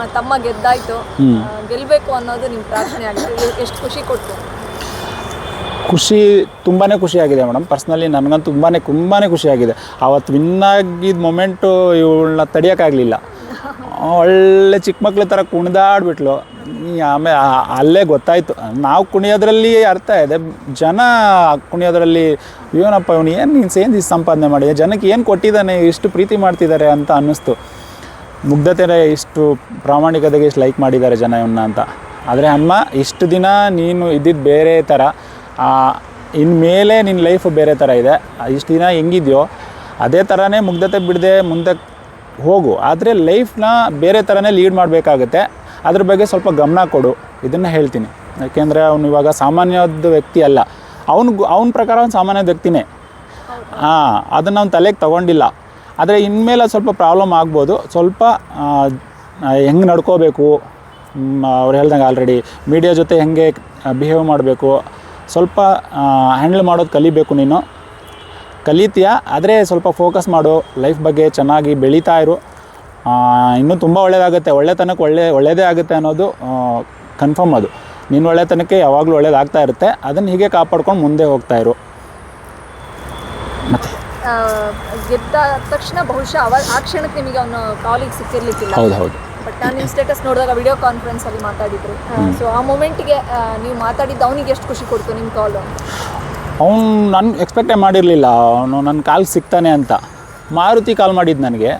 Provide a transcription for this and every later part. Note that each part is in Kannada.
ನಿಮ್ಮ ತಮ್ಮ ಗೆದ್ದಾಯ್ತು. ಗೆಲ್ಲಬೇಕು ಅನ್ನೋದು ನಿಮ್ಮ ಪ್ರಾರ್ಥನೆ ಆಗಿದೆ ಎಷ್ಟು ಖುಷಿ ಕೊಡ್ತು ಖುಷಿ ತುಂಬಾ ಖುಷಿಯಾಗಿದೆ ಮೇಡಮ್. ಪರ್ಸ್ನಲಿ ನನಗಂತೂ ತುಂಬಾ ತುಂಬಾ ಖುಷಿಯಾಗಿದೆ ಆವತ್ತು ವಿನ್ ಆಗಿದ್ದ ಮೊಮೆಂಟು ಇವಳನ್ನ ತಡಿಯೋಕ್ಕಾಗಲಿಲ್ಲ. ಒಳ್ಳೆ ಚಿಕ್ಕ ಮಕ್ಳ ಥರ ಕುಣಿದಾಡ್ಬಿಟ್ಲು. ಆಮೇಲೆ ಅಲ್ಲೇ ಗೊತ್ತಾಯಿತು. ನಾವು ಕುಣಿಯೋದ್ರಲ್ಲಿ ಅರ್ಥ ಇದೆ. ಜನ ಕುಣಿಯೋದ್ರಲ್ಲಿ ಇವನಪ್ಪ ಇವನು ಏನು ನೀನು ಸೇಂದಿ ಸಂಪಾದನೆ ಮಾಡಿದೆ? ಜನಕ್ಕೆ ಏನು ಕೊಟ್ಟಿದ್ದಾನೆ? ಇಷ್ಟು ಪ್ರೀತಿ ಮಾಡ್ತಿದ್ದಾರೆ ಅಂತ ಅನ್ನಿಸ್ತು. ಮುಗ್ಧತೆ ಇಷ್ಟು ಪ್ರಾಮಾಣಿಕತೆಗೆ ಇಷ್ಟು ಲೈಕ್ ಮಾಡಿದ್ದಾರೆ ಜನ ಇವನ್ನ ಅಂತ. ಆದರೆ ಅಮ್ಮ, ಇಷ್ಟು ದಿನ ನೀನು ಇದ್ದಿದ್ದು ಬೇರೆ ಥರ ಇನ್ಮೇಲೆ ನಿನ್ನ ಲೈಫ್ ಬೇರೆ ಥರ ಇದೆ. ಇಷ್ಟು ದಿನ ಹೆಂಗಿದೆಯೋ, ಅದೇ ಥರನೇ ಮುಗ್ಧತೆ ಬಿಡದೆ ಮುಂದೆ ಹೋಗು. ಆದರೆ ಲೈಫ್ನ ಬೇರೆ ಥರನೇ ಲೀಡ್ ಮಾಡಬೇಕಾಗುತ್ತೆ. ಅದ್ರ ಬಗ್ಗೆ ಸ್ವಲ್ಪ ಗಮನ ಕೊಡು. ಇದನ್ನು ಹೇಳ್ತೀನಿ. ಯಾಕೆಂದರೆ ಅವನು ಇವಾಗ ಸಾಮಾನ್ಯದ ವ್ಯಕ್ತಿ ಅಲ್ಲ. ಅವನು ಅವನ ಪ್ರಕಾರ ಅವ್ನು ಸಾಮಾನ್ಯದ ವ್ಯಕ್ತಿನೇ. ಹಾಂ ಅದನ್ನು ಅವ್ನು ತಲೆಗೆ ತಗೊಂಡಿಲ್ಲ. ಆದರೆ ಇನ್ಮೇಲೆ ಸ್ವಲ್ಪ ಪ್ರಾಬ್ಲಮ್ ಆಗ್ಬೋದು. ಸ್ವಲ್ಪ ಹೆಂಗೆ ನಡ್ಕೋಬೇಕು? ಅವ್ರು ಹೇಳ್ದಂಗೆ ಆಲ್ರೆಡಿ ಮೀಡಿಯಾ ಜೊತೆ ಹೆಂಗೆ ಬಿಹೇವ್ ಮಾಡಬೇಕು? ಸ್ವಲ್ಪ ಹ್ಯಾಂಡಲ್ ಮಾಡೋದು ಕಲಿಬೇಕು ನೀನು. ಕಲಿತೀಯಾ? ಆದರೆ ಸ್ವಲ್ಪ ಫೋಕಸ್ ಮಾಡು. ಲೈಫ್ ಬಗ್ಗೆ ಚೆನ್ನಾಗಿ ಬೆಳೀತಾ ಇರು. ಇನ್ನೂ ತುಂಬ ಒಳ್ಳೆಯದಾಗುತ್ತೆ ಒಳ್ಳೆತನಕ್ಕೆ ಒಳ್ಳೆ ಒಳ್ಳೆಯದೇ ಆಗುತ್ತೆ ಅನ್ನೋದು ಕನ್ಫರ್ಮ್ ಅದು. ನಿನ್ನ ಒಳ್ಳೆತನಕ್ಕೆ ಯಾವಾಗಲೂ ಒಳ್ಳೇದಾಗ್ತಾ ಇರುತ್ತೆ. ಅದನ್ನು ಹೀಗೆ ಕಾಪಾಡ್ಕೊಂಡು ಮುಂದೆ ಹೋಗ್ತಾ ಇರು. ಮತ್ತೆ ಆ, ಗೆದ್ದ ತಕ್ಷಣ ಬಹುಶಃ ಅವ ಆ ಕ್ಷಣಕ್ಕೆ ನಿಮಗೆ ಅವನು ಕಾಲಿಗೆ ಸಿಕ್ಕಿರ್ಲಿಕ್ಕಿಲ್ಲ. ಹೌದು ಹೌದು ಬಟ್ ನಾನು ನಿಮ್ಮ ಸ್ಟೇಟಸ್ ನೋಡಿದಾಗ ವಿಡಿಯೋ ಕಾನ್ಫರೆನ್ಸ್ ಅಲ್ಲಿ ಮಾತಾಡಿದ್ರು. ಸೊ ಆ ಮೂಮೆಂಟ್ಗೆ ನೀವು ಮಾತಾಡಿದ್ದು ಅವನಿಗೆ ಎಷ್ಟು ಖುಷಿ ಕೊಡ್ತು ನಿಮ್ಮ ಕಾಲ್ ಅವನು ನಾನು ಎಕ್ಸ್ಪೆಕ್ಟೇ ಮಾಡಿರಲಿಲ್ಲ. ಅವನು ನನ್ನ ಕಾಲ್ ಸಿಗ್ತಾನೆ ಅಂತ. ಮಾರುತಿ ಕಾಲ್ ಮಾಡಿದ್ದು ನನಗೆ.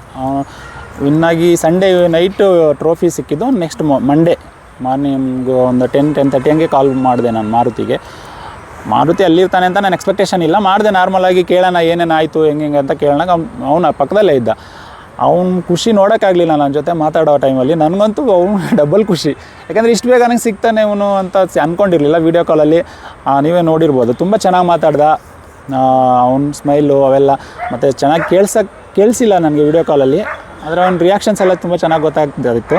ಇನ್ನಾಗಿ ಸಂಡೇ ನೈಟು ಟ್ರೋಫಿ ಸಿಕ್ಕಿದ್ದು ನೆಕ್ಸ್ಟ್ ಮಂಡೇ ಮಾರ್ನಿಂಗ್ ಒಂದು ಟೆನ್ ಟೆನ್ ತರ್ಟಿ ಹಂಗೆ ಕಾಲ್ ಮಾಡಿದೆ ನಾನು ಮಾರುತಿಗೆ. ಮಾರುತಿ ಅಲ್ಲಿರ್ತಾನೆ ಅಂತ ನಾನು ಎಕ್ಸ್ಪೆಕ್ಟೇಷನ್ ಇಲ್ಲ. ಮಾಡಿದೆ ನಾರ್ಮಲಾಗಿ ಕೇಳೋಣ, ಏನೇನು ಆಯಿತು, ಹೆಂಗೆ ಅಂತ ಕೇಳೋಣ ಅವನ ಪಕ್ಕದಲ್ಲೇ ಇದ್ದ. ಅವ್ನು ಖುಷಿ ನೋಡೋಕ್ಕಾಗಲಿಲ್ಲ ನನ್ನ ಜೊತೆ ಮಾತಾಡೋ ಟೈಮಲ್ಲಿ ನನಗಂತೂ ಅವನು ಡಬಲ್ ಖುಷಿ. ಯಾಕಂದರೆ ಇಷ್ಟು ಬೇಗ ನನಗೆ ಸಿಗ್ತಾನೆ ಇವನು ಅಂತ ಅಂದ್ಕೊಂಡಿರಲಿಲ್ಲ ವೀಡಿಯೋ ಕಾಲಲ್ಲಿ ನೀವೇ ನೋಡಿರ್ಬೋದು. ತುಂಬ ಚೆನ್ನಾಗಿ ಮಾತಾಡ್ದ. ಅವ್ನ ಸ್ಮೈಲು ಅವೆಲ್ಲ. ಮತ್ತು ಚೆನ್ನಾಗಿ ಕೇಳ್ಸಕ್ಕೆ ಕೇಳಿಸಿಲ್ಲ ನನಗೆ ವೀಡಿಯೋ ಕಾಲಲ್ಲಿ ಆದರೆ ಅವ್ನ ರಿಯಾಕ್ಷನ್ಸ್ ಎಲ್ಲ ತುಂಬ ಚೆನ್ನಾಗಿ ಗೊತ್ತಾಗ್ತಿತ್ತು.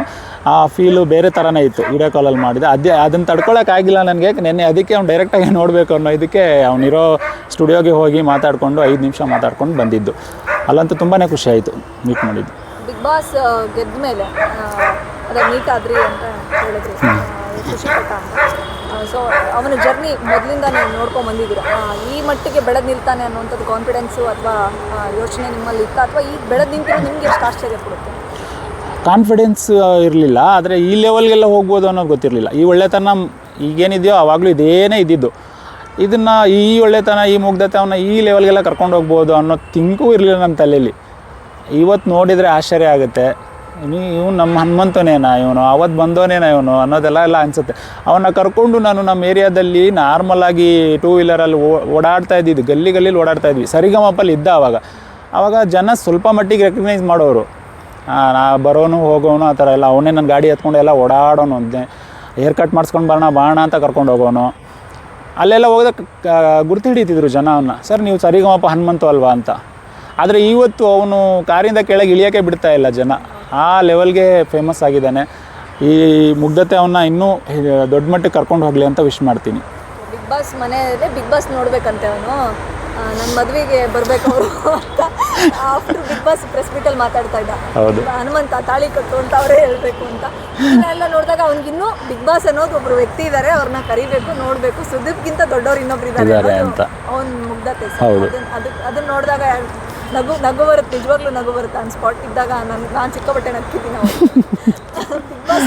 ಆ ಫೀಲು ಬೇರೆ ಥರನೇ ಇತ್ತು ವೀಡಿಯೋ ಕಾಲಲ್ಲಿ ಮಾಡಿದೆ ಅದೇ ಅದನ್ನು ತಡ್ಕೊಳಕ್ಕಾಗಿಲ್ಲ ನನಗೆ. ನೆನ್ನೆ ಅದಕ್ಕೆ ಅವ್ನು ಡೈರೆಕ್ಟಾಗಿ ನೋಡಬೇಕು ಅನ್ನೋ ಇದಕ್ಕೆ ಅವನಿರೋ ಸ್ಟುಡಿಯೋಗೆ ಹೋಗಿ ಮಾತಾಡಿಕೊಂಡು ಐದು ನಿಮಿಷ ಮಾತಾಡ್ಕೊಂಡು ಬಂದಿದ್ದು. ಅಲ್ಲಂತೂ ತುಂಬಾ ಖುಷಿ ಆಯಿತು ಮೀಟ್ ಮಾಡಿದ್ದು. ಬಿಗ್ ಬಾಸ್ ಗೆದ್ದ ಮೇಲೆ ಮೀಟ್ ಆದ್ರಿ ಅಂತ ಹೇಳಿದ್ರು. ಖುಷಿ ಪಟ್ಟ ಸೊ ಅವನ ಜರ್ನಿ ಮೊದಲಿಂದ ನೀವು ನೋಡ್ಕೊಂಡ್ ಬಂದಿದ್ದೀರಾ? ಈ ಮಟ್ಟಿಗೆ ಬೆಳೆದು ನಿಲ್ತಾನೆ ಅನ್ನುವಂಥದ್ದು ಕಾನ್ಫಿಡೆನ್ಸು ಅಥವಾ ಯೋಚನೆ ನಿಮ್ಮಲ್ಲಿ ಇತ್ತು? ಅಥವಾ ಈಗ ಬೆಳೆದು ನಿಂತಿರೋ ನಿಮಗೆ ಎಷ್ಟು ಆಶ್ಚರ್ಯ ಕೊಡುತ್ತೆ? ಕಾನ್ಫಿಡೆನ್ಸ್ ಇರಲಿಲ್ಲ. ಆದರೆ ಈ ಲೆವೆಲ್ಗೆಲ್ಲ ಹೋಗ್ಬೋದು ಅನ್ನೋದು ಗೊತ್ತಿರಲಿಲ್ಲ. ಈ ಒಳ್ಳೆತನ ಈಗೇನಿದೆಯೋ ಆವಾಗಲೂ ಇದೇನೇ ಇದ್ದಿದ್ದು. ಇದನ್ನು ಈ ಒಳ್ಳೆತನ, ಈ ಮುಗ್ಧತೆ ಅವನ್ನ ಈ ಲೆವೆಲ್ಗೆಲ್ಲ ಕರ್ಕೊಂಡು ಹೋಗ್ಬೋದು ಅನ್ನೋ ತಿಂಕು ಇರಲಿಲ್ಲ ನನ್ನ ತಲೆಯಲ್ಲಿ ಇವತ್ತು ನೋಡಿದರೆ ಆಶ್ಚರ್ಯ ಆಗುತ್ತೆ. ಇವನು ನಮ್ಮ ಹನುಮಂತನೇನಾ ಇವನು? ಅವತ್ತು ಬಂದೋನೇನಾ ಇವನು? ಅನ್ನೋದೆಲ್ಲ ಎಲ್ಲ ಅನಿಸುತ್ತೆ. ಅವನ್ನ ಕರ್ಕೊಂಡು ನಾನು ನಮ್ಮ ಏರಿಯಾದಲ್ಲಿ ನಾರ್ಮಲಾಗಿ ಟೂ ವೀಲರಲ್ಲಿ ಓಡಾಡ್ತಾ ಇದ್ದಿದ್ದು. ಗಲ್ಲಿ ಗಲ್ಲಿ ಓಡಾಡ್ತಾ ಇದ್ವಿ. ಸರಿಗಮಪಲ್ಲಿ ಇದ್ದ ಆವಾಗ ಆವಾಗ ಜನ ಸ್ವಲ್ಪ ಮಟ್ಟಿಗೆ ರೆಕಗ್ನೈಸ್ ಮಾಡೋರು. ನಾ ಬರೋನು, ಹೋಗೋನು, ಆ ಥರ ಎಲ್ಲ. ಅವನೇ ನನ್ನ ಗಾಡಿ ಎತ್ಕೊಂಡು ಎಲ್ಲ ಓಡಾಡೋನು ಹೇರ್ ಕಟ್ ಮಾಡಿಸ್ಕೊಂಡು ಬರೋಣ, ಬಾಣ ಅಂತ ಕರ್ಕೊಂಡು ಹೋಗೋನು. ಅಲ್ಲೆಲ್ಲ ಹೋದಾಗ ಗುರ್ತು ಹಿಡಿತಿದ್ರು ಜನ ಅವನ್ನ ಸರ್, ನೀವು ಸರಿಗಮಪ ಹನುಮಂತು ಅಲ್ವಾ? ಅಂತ. ಆದರೆ ಇವತ್ತು ಅವನು ಕಾರಿಂದ ಕೆಳಗೆ ಇಳಿಯೋಕೆ ಬಿಡ್ತಾ ಇಲ್ಲ ಜನ. ಆ ಲೆವೆಲ್ಗೆ ಫೇಮಸ್ ಆಗಿದ್ದಾನೆ. ಈ ಮುಗ್ಧತೆ ಅವನ್ನ ಇನ್ನೂ ದೊಡ್ಡ ಮಟ್ಟಕ್ಕೆ ಕರ್ಕೊಂಡು ಹೋಗಲಿ ಅಂತ ವಿಶ್ ಮಾಡ್ತೀನಿ. ಬಿಗ್ ಬಾಸ್ ಮನೆಯಲ್ಲೇ ಬಿಗ್ ಬಾಸ್ ನೋಡ್ಬೇಕಂತೆ ಅವನು? ನನ್ನ ಮದುವೆಗೆ ಬರಬೇಕು ಅವರು ಅಂತ ಆಫ್ಟರ್ ಬಿಗ್ ಬಾಸ್ ಪ್ರೆಸ್ ಮೀಟಲ್ಲಿ ಮಾತಾಡ್ತಾ ಇದ್ದ. ಹೌದು. ಹನುಮಂತ ತಾಳಿ ಕಟ್ಟು ಅಂತ ಅವರೇ ಹೇಳ್ಬೇಕು ಅಂತ. ಎಲ್ಲ ನೋಡಿದಾಗ ಅವ್ನಿಗಿನ್ನೂ ಬಿಗ್ ಬಾಸ್ ಅನ್ನೋದು ಒಬ್ರು ವ್ಯಕ್ತಿ ಇದ್ದಾರೆ ಅವ್ರನ್ನ ಕರಿಬೇಕು ನೋಡ್ಬೇಕು. ಸುದೀಪ್ಗಿಂತ ದೊಡ್ಡವ್ರು ಇನ್ನೊಬ್ರು ಇದ್ದಾರೆ ಅಂತ. ಅವನ ಮುಗ್ಧತೆ ಹೌದು. ಅದನ್ನ ನೋಡಿದಾಗ ನಗು ನಗು ಬರುತ್ತೆ ನಿಜವಾಗ್ಲೂ ನಗು ಬರುತ್ತೆ ಅನ್ ಸ್ಪಾಟ್ ಇದ್ದಾಗ ನಾನು ನಾನ್ ಚಿಕ್ಕ ಬಟ್ಟೆ ನಕ್ಕಿದ್ದೀನಿ ಬಾಸ್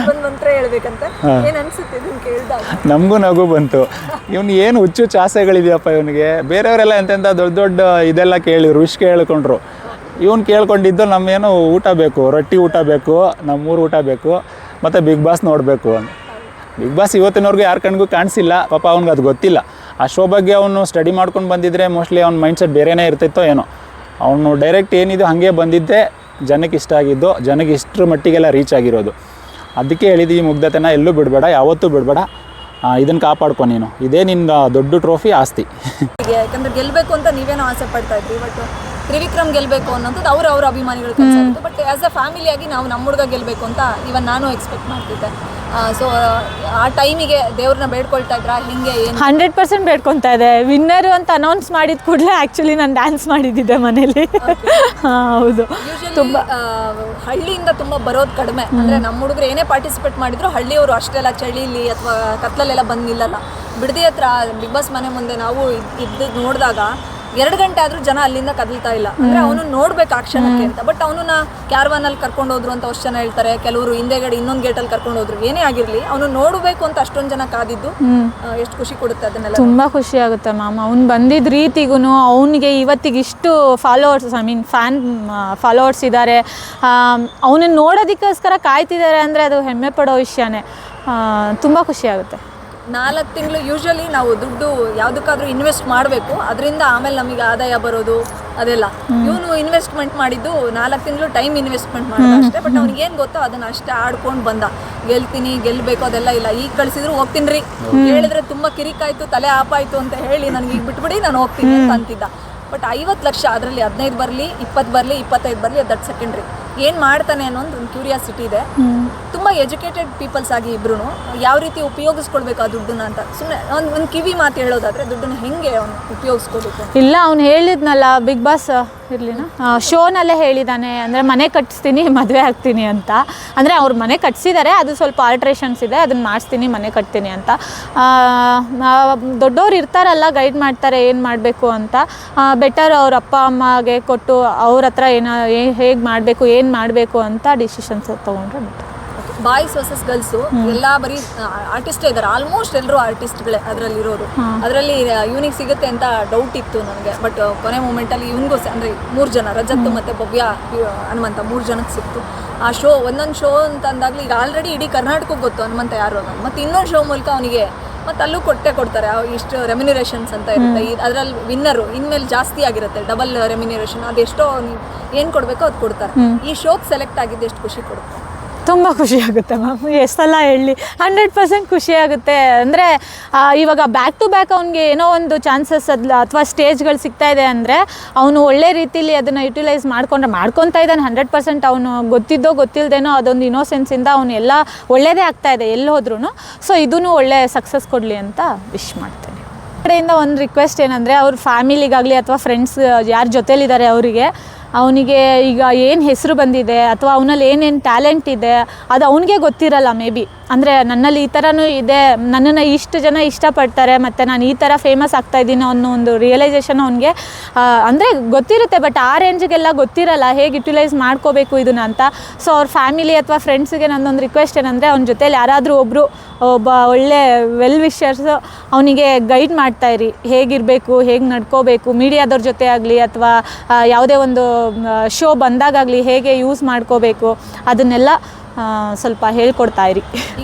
ಬಂದ್ ಮಂತ್ರ ಹೇಳ್ಬೇಕಂತೆ? ಏನ್ ಅನ್ಸುತ್ತೆ ಇದನ್ನ ಕೇಳಿದಾಗ? ನಮಗೂ ನಗು ಬಂತು. ಇವ್ನು ಏನು ಹುಚ್ಚು ಚಾಸೆಗಳಿದೆಯಪ್ಪ ಇವನಿಗೆ? ಬೇರೆಯವರೆಲ್ಲ ಎಂತೆಂಥ ದೊಡ್ಡ ದೊಡ್ಡ ಇದೆಲ್ಲ ಕೇಳಿದ್ರು ವಿಷ್ ಕೇಳ್ಕೊಂಡ್ರು. ಇವನು ಕೇಳ್ಕೊಂಡಿದ್ದು ನಮ್ಮೇನು ಊಟ ಬೇಕು ರೊಟ್ಟಿ ಊಟ ಬೇಕು ನಮ್ಮೂರು ಊಟ ಬೇಕು ಮತ್ತು ಬಿಗ್ ಬಾಸ್ ನೋಡಬೇಕು ಅಂತ. ಬಿಗ್ ಬಾಸ್ ಇವತ್ತಿನವ್ರಿಗೂ ಯಾರ ಕಣ್ಗೂ ಕಾಣಿಸಿಲ್ಲ. ಪಾಪ ಅವ್ನಿಗೆ ಅದು ಗೊತ್ತಿಲ್ಲ. ಆ ಶೋ ಬಗ್ಗೆ ಅವನು ಸ್ಟಡಿ ಮಾಡ್ಕೊಂಡು ಬಂದಿದ್ರೆ ಮೋಸ್ಟ್ಲಿ ಅವ್ನ ಮೈಂಡ್ಸೆಟ್ ಬೇರೆನೇ ಇರ್ತಿತ್ತೋ ಏನೋ. ಅವನು ಡೈರೆಕ್ಟ್ ಏನಿದು ಹಾಗೆ ಬಂದಿದ್ದೆ ಜನಕ್ಕೆ ಇಷ್ಟ ಆಗಿದ್ದು ಜನಕ್ಕೆ ಇಷ್ಟರ ಮಟ್ಟಿಗೆಲ್ಲ ರೀಚ್ ಆಗಿರೋದು. ಅದಕ್ಕೆ ಹೇಳಿದ್ದು ಈ ಮುಗ್ಧತೆನ ಎಲ್ಲೂ ಬಿಡಬೇಡ, ಯಾವತ್ತೂ ಬಿಡಬೇಡ. ಇದನ್ನು ಕಾಪಾಡ್ಕೊ ನೀನು. ಇದೇ ನಿನ್ನ ದೊಡ್ಡ ಟ್ರೋಫಿ ಆಸ್ತಿ. ಯಾಕಂದ್ರೆ ಗೆಲ್ಲಬೇಕು ಅಂತ ನೀವೇನೋ ಆಸೆ ಪಡ್ತಾ ಇದ್ರಿ ಬಟ್ ತ್ರಿವಿಕ್ರಮ್ ಗೆಲ್ಲಬೇಕು ಅನ್ನೋದು ಅವ್ರ ಅವ್ರ ಅಭಿಮಾನಿಗಳ ಕೆಲಸ ಬಟ್ ಆಸ್ ಅ ಫ್ಯಾಮಿಲಿಯಾಗಿ ನಾವು ನಮ್ಮ ಹುಡುಗ ಗೆಲ್ಲಬೇಕು ಅಂತ ಇವನ್ ನಾನು ಎಕ್ಸ್ಪೆಕ್ಟ್ ಮಾಡ್ತಿದ್ದೆ. ಸೊ ಆ ಟೈಮಿಗೆ ದೇವ್ರನ್ನ ಬೇಡ್ಕೊಳ್ತಾ ಇದ್ರ? ಹಿಂಗೆ ಏನು? ಹಂಡ್ರೆಡ್ ಪರ್ಸೆಂಟ್ ಬೇಡ್ಕೊತಾ ಇದೆ. ವಿನ್ನರ್ ಅಂತ ಅನೌನ್ಸ್ ಮಾಡಿದ ಕೂಡಲೇ ಆ್ಯಕ್ಚುಲಿ ನಾನು ಡ್ಯಾನ್ಸ್ ಮಾಡಿದ್ದಿದ್ದೆ ಮನೇಲಿ. ಹೌದು. ತುಂಬ ಹಳ್ಳಿಯಿಂದ ತುಂಬ ಬರೋದು ಕಡಿಮೆ. ಅಂದ್ರೆ ನಮ್ಮ ಹುಡುಗರು ಏನೇ ಪಾರ್ಟಿಸಿಪೇಟ್ ಮಾಡಿದ್ರು ಹಳ್ಳಿಯವರು ಅಷ್ಟೆಲ್ಲ ಚಳಿಲಿ ಅಥವಾ ಕತ್ಲಲ್ಲೆಲ್ಲ ಬಂದು ನಿಲ್ಲಲ್ಲ. ಬಿಡದಿ ಹತ್ರ ಬಿಗ್ ಬಾಸ್ ಮನೆ ಮುಂದೆ ನಾವು ಇದ್ದು ನೋಡಿದಾಗ ಎರಡು ಗಂಟೆ ಆದ್ರೂ ಜನ ಅಲ್ಲಿಂದ ಕದಲ್ತಾ ಇಲ್ಲ. ಅಂದ್ರೆ ಅವನು ನೋಡ್ಬೇಕು ಆ ಕ್ಷಣಕ್ಕೆ ಅಂತ. ಬಟ್ ಅವನನ್ನ ಕ್ಯಾರ್ವಾನ್ ಅಲ್ಲಿ ಕರ್ಕೊಂಡು ಹೋದ್ರು ಅಂತ ಅಷ್ಟು ಜನ ಹೇಳ್ತಾರೆ. ಕೆಲವರು ಹಿಂದೆಗಡೆ ಇನ್ನೊಂದು ಗೇಟಲ್ಲಿ ಕರ್ಕೊಂಡು ಹೋದ್ರು. ಏನೇ ಆಗಿರ್ಲಿ ಅವನು ನೋಡಬೇಕು ಅಂತ ಅಷ್ಟೊಂದು ಜನ ಕಾದಿದ್ದು ಎಷ್ಟು ಖುಷಿ ಕೊಡುತ್ತೆ ಅದನ್ನೆಲ್ಲ ತುಂಬಾ ಖುಷಿ ಆಗುತ್ತೆ ಮ್ಯಾಮ್ ಅವ್ನು ಬಂದಿದ್ದ ರೀತಿಗೂ ಅವನಿಗೆ ಇವತ್ತಿಗೆ ಇಷ್ಟು followers I mean fan followers ಇದ್ದಾರೆ ಅವನನ್ನು ನೋಡೋದಕ್ಕೋಸ್ಕರ ಕಾಯ್ತಿದ್ದಾರೆ ಅಂದರೆ ಅದು ಹೆಮ್ಮೆ ಪಡೋ ವಿಷಯನೇ. ತುಂಬ ಖುಷಿ ಆಗುತ್ತೆ. ನಾಲ್ಕು ತಿಂಗಳು ಯೂಶಲಿ ನಾವು ದುಡ್ಡು ಯಾವುದಕ್ಕಾದ್ರೂ ಇನ್ವೆಸ್ಟ್ ಮಾಡಬೇಕು. ಅದರಿಂದ ಆಮೇಲೆ ನಮಗೆ ಆದಾಯ ಬರೋದು ಅದೆಲ್ಲ. ಇವನು ಇನ್ವೆಸ್ಟ್ಮೆಂಟ್ ಮಾಡಿದ್ದು ನಾಲ್ಕು ತಿಂಗಳು ಟೈಮ್ ಇನ್ವೆಸ್ಟ್ಮೆಂಟ್ ಮಾಡಿದ ಅಷ್ಟೇ. ಬಟ್ ಅವ್ನಿಗೆ ಏನು ಗೊತ್ತೋ ಅದನ್ನ ಅಷ್ಟೇ ಆಡ್ಕೊಂಡು ಬಂದ. ಗೆಲ್ತೀನಿ ಗೆಲ್ಬೇಕು ಅದೆಲ್ಲ ಇಲ್ಲ. ಈಗ ಕಳಿಸಿದ್ರು ಹೋಗ್ತೀನಿ ರೀ ಹೇಳಿದ್ರೆ ತುಂಬಾ ಕಿರಿಕಾಯ್ತು ತಲೆ ಆಪಾಯ್ತು ಅಂತ ಹೇಳಿ ನನಗೆ ಈಗ ಬಿಟ್ಬಿಡಿ ನಾನು ಹೋಗ್ತೀನಿ ಅಂತ ಅಂತಿದ್ದ. ಬಟ್ ಐವತ್ತು ಲಕ್ಷ ಅದರಲ್ಲಿ ಹದಿನೈದು ಬರಲಿ ಇಪ್ಪತ್ತು ಬರಲಿ ಇಪ್ಪತ್ತೈದು ಬರಲಿ ದಟ್ ಸೆಕೆಂಡ್ರಿ ಏನು ಮಾಡ್ತಾನೆ ಅನ್ನೋ ಒಂದು ಕ್ಯೂರಿಯಾಸಿಟಿ ಇದೆ. ತುಂಬ ಎಜುಕೇಟೆಡ್ ಪೀಪಲ್ಸ್ ಆಗಿ ಇಬ್ರು ಯಾವ ರೀತಿ ಉಪಯೋಗಿಸ್ಕೊಳ್ಬೇಕು ಆ ದುಡ್ಡನ್ನ ಅಂತ. ಸುಮ್ಮನೆ ಒಂದು ಒಂದು ಕಿವಿ ಮಾತು ಹೇಳೋದಾದ್ರೆ ದುಡ್ಡನ್ನ ಹೆಂಗೆ ಅವನು ಉಪಯೋಗಿಸ್ಕೋಬೇಕು ಇಲ್ಲ ಅವ್ನು ಹೇಳಿದ್ನಲ್ಲ ಬಿಗ್ ಬಾಸ್ ಇರ್ಲಿನ? ಶೋನಲ್ಲೇ ಹೇಳಿದ್ದಾನೆ ಅಂದರೆ ಮನೆ ಕಟ್ಟಿಸ್ತೀನಿ ಮದುವೆ ಆಗ್ತೀನಿ ಅಂತ. ಅಂದರೆ ಅವ್ರು ಮನೆ ಕಟ್ಸಿದ್ದಾರೆ ಅದು ಸ್ವಲ್ಪ ಆಲ್ಟ್ರೇಷನ್ಸ್ ಇದೆ ಅದನ್ನ ಮಾಡಿಸ್ತೀನಿ, ಮನೆ ಕಟ್ತೀನಿ ಅಂತ. ದೊಡ್ಡವ್ರು ಇರ್ತಾರಲ್ಲ ಗೈಡ್ ಮಾಡ್ತಾರೆ, ಏನು ಮಾಡಬೇಕು ಅಂತ. ಬೆಟರ್ ಅವ್ರ ಅಪ್ಪ, ಅಮ್ಮಗೆ ಕೊಟ್ಟು ಅವ್ರ ಹತ್ರ ಏನೋ ಹೇಗೆ ಮಾಡಬೇಕು, ಏನು ಮಾಡಬೇಕು ಅಂತ ಡಿಸಿಷನ್ಸ್ ತೊಗೊಂಡ್ರೆ. ಬಾಯ್ಸ್ ವರ್ಸಸ್ ಗರ್ಲ್ಸ್ ಎಲ್ಲಾ ಬರೀ ಆರ್ಟಿಸ್ಟೇ ಇದ್ದಾರೆ ಆಲ್ಮೋಸ್ಟ್ ಎಲ್ಲರೂ ಆರ್ಟಿಸ್ಟ್ಗಳೇ ಅದರಲ್ಲಿ ಇರೋರು ಅದರಲ್ಲಿ ಇವನಿಗೆ ಸಿಗುತ್ತೆ ಅಂತ ಡೌಟ್ ಇತ್ತು ನನಗೆ. ಬಟ್ ಕೊನೆ ಮೂಮೆಂಟಲ್ಲಿ ಇವನಿಗೂ ಅಂದ್ರೆ ಮೂರು ಜನ ರಜತ್ ಮತ್ತೆ ಭವ್ಯ ಹನುಮಂತ ಮೂರು ಜನಕ್ಕೆ ಸಿಕ್ತು. ಆ ಶೋ ಒಂದೊಂದು ಶೋ ಅಂತ ಅಂದಾಗಲಿ ಈಗ ಆಲ್ರೆಡಿ ಇಡೀ ಕರ್ನಾಟಕಕ್ಕೆ ಗೊತ್ತು ಹನುಮಂತ ಯಾರು ಅನ್ನೋದು. ಮತ್ತು ಇನ್ನೊಂದು ಶೋ ಮೂಲಕ ಅವನಿಗೆ ಮತ್ತೆ ಅಲ್ಲೂ ಕೊಟ್ಟೆ ಕೊಡ್ತಾರೆ. ಇಷ್ಟು ರೆಮ್ಯುನಿರೇಷನ್ಸ್ ಅಂತ ಇರುತ್ತೆ. ಅದರಲ್ಲಿ ವಿನ್ನರು ಇನ್ಮೇಲೆ ಜಾಸ್ತಿ ಆಗಿರುತ್ತೆ. ಡಬಲ್ ರೆಮ್ಯುನರೇಷನ್ ಅದೆಷ್ಟೋ ಏನು ಕೊಡಬೇಕೋ ಅದು ಕೊಡ್ತಾರೆ. ಈ ಶೋಗೆ ಸೆಲೆಕ್ಟ್ ಆಗಿದ್ದು ಎಷ್ಟು ಖುಷಿ ಕೊಡುತ್ತೆ. ತುಂಬ ಖುಷಿಯಾಗುತ್ತೆ ಮ್ಯಾಮ್ ಎಷ್ಟೆಲ್ಲ ಹೇಳಿ. ಹಂಡ್ರೆಡ್ ಪರ್ಸೆಂಟ್ ಖುಷಿ ಆಗುತ್ತೆ. ಅಂದರೆ ಇವಾಗ ಬ್ಯಾಕ್ ಟು ಬ್ಯಾಕ್ ಅವ್ನಿಗೆ ಏನೋ ಒಂದು ಚಾನ್ಸಸ್ ಅದ್, ಅಥವಾ ಸ್ಟೇಜ್ಗಳು ಸಿಗ್ತಾ ಇದೆ ಅಂದರೆ, ಅವನು ಒಳ್ಳೆ ರೀತಿಲಿ ಅದನ್ನು ಯುಟಿಲೈಸ್ ಮಾಡ್ಕೊಂಡ್ರೆ, ಮಾಡ್ಕೊತಾ ಇದ್ದಾನೆ ಹಂಡ್ರೆಡ್ ಪರ್ಸೆಂಟ್ ಅವನು. ಗೊತ್ತಿದ್ದೋ ಗೊತ್ತಿಲ್ಲದೇನೋ ಅದೊಂದು ಇನೋಸೆನ್ಸಿಂದ ಅವನು ಎಲ್ಲ ಒಳ್ಳೆಯದೇ ಆಗ್ತಾ ಇದೆ ಎಲ್ಲಿ ಹೋದ್ರೂ ಸೊ ಇದೂ ಒಳ್ಳೆ ಸಕ್ಸಸ್ ಕೊಡಲಿ ಅಂತ ವಿಶ್ ಮಾಡ್ತೇನೆ. ಕಡೆಯಿಂದ ಒಂದು ರಿಕ್ವೆಸ್ಟ್ ಏನಂದರೆ, ಅವ್ರ ಫ್ಯಾಮಿಲಿಗಾಗಲಿ ಅಥವಾ ಫ್ರೆಂಡ್ಸ್ ಯಾರ ಜೊತೇಲಿದ್ದಾರೆ ಅವರಿಗೆ ಅವನಿಗೆ ಈಗ ಏನು ಹೆಸರು ಬಂದಿದೆ ಅಥವಾ ಅವನಲ್ಲಿ ಏನೇನು ಟ್ಯಾಲೆಂಟ್ ಇದೆ, ಅದು ಅವನಿಗೆ ಗೊತ್ತಿರಲ್ಲ ಮೇ ಬಿ ಅಂದರೆ ನನ್ನಲ್ಲಿ ಈ ಥರನೂ ಇದೆ, ನನ್ನನ್ನು ಇಷ್ಟು ಜನ ಇಷ್ಟಪಡ್ತಾರೆ, ಮತ್ತು ನಾನು ಈ ಥರ ಫೇಮಸ್ ಆಗ್ತಾ ಇದ್ದೀನಿ ಅನ್ನೋ ಒಂದು ರಿಯಲೈಸೇಷನ್ ಅವನಿಗೆ ಅಂದರೆ ಗೊತ್ತಿರುತ್ತೆ ಬಟ್ ಆ ರೇಂಜ್ಗೆಲ್ಲ ಗೊತ್ತಿರಲ್ಲ, ಹೇಗೆ ಯುಟಿಲೈಸ್ ಮಾಡ್ಕೋಬೇಕು ಇದನ್ನ ಅಂತ. ಸೊ ಅವ್ರ ಫ್ಯಾಮಿಲಿ ಅಥವಾ ಫ್ರೆಂಡ್ಸಿಗೆ ನನ್ನೊಂದು ರಿಕ್ವೆಸ್ಟ್ ಏನಂದರೆ, ಅವ್ನ ಜೊತೇಲಿ ಯಾರಾದರೂ ಒಬ್ಬರು ಒಬ್ಬ ಒಳ್ಳೆ ವೆಲ್ ವಿಷರ್ಸು ಅವನಿಗೆ ಗೈಡ್ ಮಾಡ್ತಾ ಇರಿ. ಹೇಗಿರಬೇಕು, ಹೇಗೆ ನಡ್ಕೋಬೇಕು ಮೀಡಿಯಾದವ್ರ ಜೊತೆ ಆಗಲಿ ಅಥವಾ ಯಾವುದೇ ಒಂದು ಶೋ ಬಂದಾಗಲಿ ಹೇಗೆ ಯೂಸ್ ಮಾಡ್ಕೋಬೇಕು, ಅದನ್ನೆಲ್ಲ ಸ್ವಲ್ಪ ಹೇಳ್ಕೊಡ್ತಾ ಇರಿ. ಈಗ